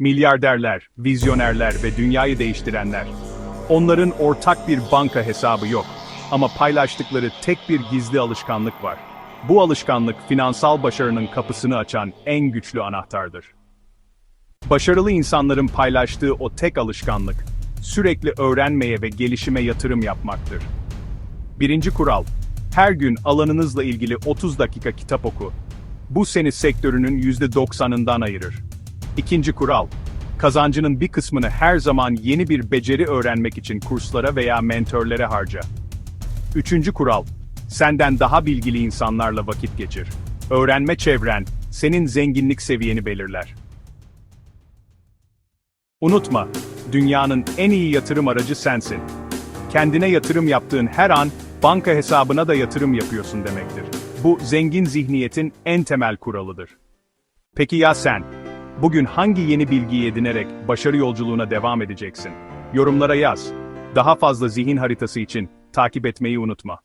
Milyarderler, vizyonerler ve dünyayı değiştirenler. Onların ortak bir banka hesabı yok. Ama paylaştıkları tek bir gizli alışkanlık var. Bu alışkanlık finansal başarının kapısını açan en güçlü anahtardır. Başarılı insanların paylaştığı o tek alışkanlık, sürekli öğrenmeye ve gelişime yatırım yapmaktır. Birinci kural, her gün alanınızla ilgili 30 dakika kitap oku. Bu seni sektörünün %90'ından ayırır. İkinci kural, kazancının bir kısmını her zaman yeni bir beceri öğrenmek için kurslara veya mentörlere harca. Üçüncü kural, senden daha bilgili insanlarla vakit geçir. Öğrenme çevren, senin zenginlik seviyeni belirler. Unutma, dünyanın en iyi yatırım aracı sensin. Kendine yatırım yaptığın her an, banka hesabına da yatırım yapıyorsun demektir. Bu zengin zihniyetin en temel kuralıdır. Peki ya sen? Bugün hangi yeni bilgiyi edinerek başarı yolculuğuna devam edeceksin? Yorumlara yaz. Daha fazla zihin haritası için takip etmeyi unutma.